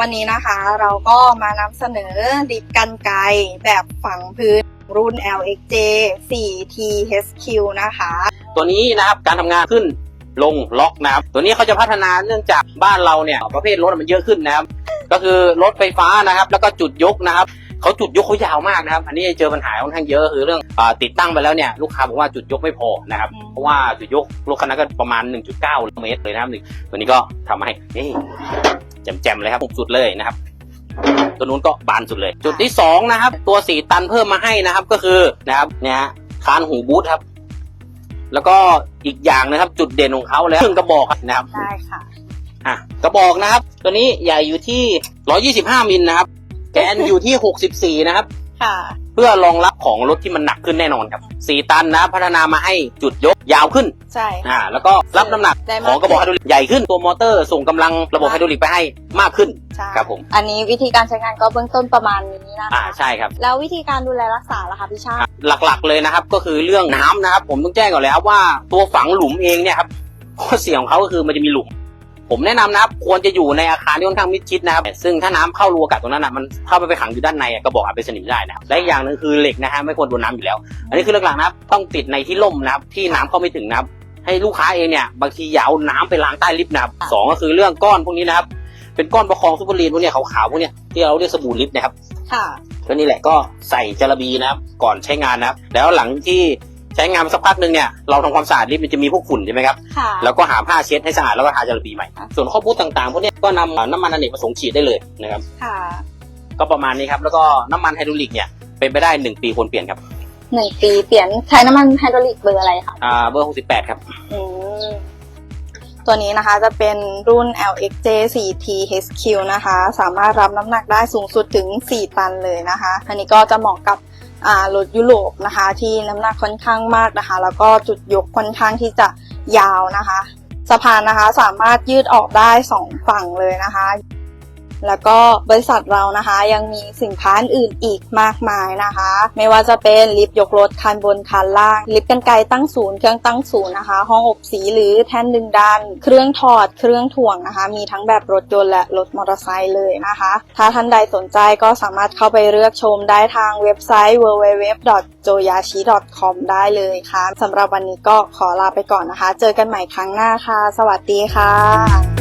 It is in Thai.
วันนี้นะคะเราก็มานำเสนอลิปกันไกรแบบฝังพื้นรุ่น LXJ 4THQ นะคะ ตัวนี้นะครับการทำงานขึ้นลงล็อกนะครับ ตัวนี้เขาจะพัฒนาเนื่องจากบ้านเราเนี่ยประเภทรถมันเยอะขึ้นนะครับ ก็คือรถไฟฟ้านะครับ แล้วก็จุดยกนะครับเขาจุดยกเขายาวมากนะครับ อันนี้เจอปัญหาค่อนข้างเยอะคือเรื่องอาติดตั้งไปแล้วเนี่ยลูกค้าบอกว่าจุดยกไม่พอนะครับอืมเพราะว่าจุดยกรถคันนั้นก็ประมาณ 1.9 เมตรเลยนะครับตัวนี้ก็ทำให้นี่ แจ่มๆเลยครับสุดเลยนะครับ ตัวนู้นก็บานสุดเลย จุดที่สองนะครับ ตัวสีตันเพิ่มมาให้นะครับก็คือนะครับเนี่ยฮะคานหูบูทครับ แล้วก็อีกอย่างนะครับ จุดเด่นของเขาแล้วเครื่องกระบอกนะครับได้ค่ะอะกระบอกนะครับ ตัวนี้ใหญ่อยู่ที่ 125มิลนะครับแกนอยู่ที่ 64 นะครับ ค่ะ เพื่อรองรับของรถที่มันหนักขึ้นแน่นอนครับ4ตันนะครับพัฒนามาให้จุดยกยาวขึ้น ใช่ อ่าแล้วก็รับน้ำหนักได้มาก ของกระบอกไฮดรอลิกใหญ่ขึ้นตัวมอเตอร์ส่งกำลังระบบไฮดรอลิกไปให้มากขึ้น ใช่ครับผม อันนี้วิธีการใช้งานก็เบื้องต้นประมาณนี้นะอ่าคะใช่ครับ แล้ววิธีการดูแลรักษาล่ะคะพี่ชาติ หลักๆเลยนะครับก็คือเรื่องน้ำนะครับ ผมต้องแจ้งก่อนเลยครับว่าตัวฝังหลุมเองเนี่ยครับข้อเสียของเขาก็คือมันจะมีหลุม ผมแนะนำนะครับควรจะอยู่ในอาคารที่ค่อนข้างมิดชิดนะครับ ซึ่งถ้าน้ำเข้ารูอากาศตรงนั้นอะมันเข้าไปไปขังอยู่ด้านในอะกระบอกอาจเป็นสนิมได้นะครับและอีกอย่างหนึงคือเหล็กนะฮะไม่ควรโดนน้ำอยู่แล้ว อันนี้คือหลักๆนะครับต้องติดในที่ร่มนะครับที่น้ำเข้าไม่ถึงนะครับ ให้ลูกค้าเองเนี่ยบางทีอย่าเอาน้ำไปล้างใต้ลิฟต์นะครับสองก็คือเรื่องก้อนพวกนี้นะครับเป็นก้อนประคองซุปเปอร์ลีนพวกเนี้ยขาวๆพวกเนี้ยที่เราเรียกสบู่ลิฟต์นะครับค่ะก็นี่แหละก็ใส่จาระบีนะครับก่อนใช้งานนะครับแล้วหลังที่ใช้งานมาสักพักหนึ่งเนี่ยเราทำความสะอาดลิฟต์มันจะมีพวกฝุ่นใช่ไหมครับค่ะแล้วก็หาผ้าเช็ดให้สะอาดแล้วก็ทาจาระบีใหม่ ส่วนข้อพูดต่างๆพวกเนี้ยก็นำน้ำมันอเนกประสงค์ฉีดได้เลยนะครับค่ะก็ประมาณนี้ครับแล้วก็น้ำมันไฮดรอลิกเนี่ยเป็นไปได้หนึ่งปีควรเปลี่ยนครับ หนึ่งปีเปลี่ยนใช้น้ำมันไฮดรอลิกเบอร์อะไรคะอ่าเบอร์หกสิบแปดครับ อืมตัวนี้นะคะจะเป็นรุ่น LXJ 4THQ นะคะ สามารถรับน้ำหนักได้สูงสุดถึง 4 ตันเลยนะคะ อันนี้ก็จะเหมาะกับอ่ารถยุโรปนะคะ ที่น้ำหนักค่อนข้างมากนะคะ แล้วก็จุดยกค่อนข้างที่จะยาวนะคะ สะพานนะคะสามารถยืดออกได้ 2 ฝั่งเลยนะคะ แล้วก็บริษัทเรานะคะยังมีสินค้าอื่นอีกมากมายนะคะ ไม่ว่าจะเป็นลิฟต์ยกรถคันบนคันล่าง ลิฟต์กันไกรตั้งศูนย์เครื่องตั้งศูนย์นะคะ ห้องอบสีหรือแท่นดึงดัน เครื่องถอดเครื่องถ่วงนะคะ มีทั้งแบบรถยนต์และรถมอเตอร์ไซค์เลยนะคะ ถ้าท่านใดสนใจก็สามารถเข้าไปเลือกชมได้ทางเว็บไซต์ www.joyashi.com ได้เลยค่ะสำหรับวันนี้ก็ขอลาไปก่อนนะคะ เจอกันใหม่ครั้งหน้าค่ะ สวัสดีค่ะ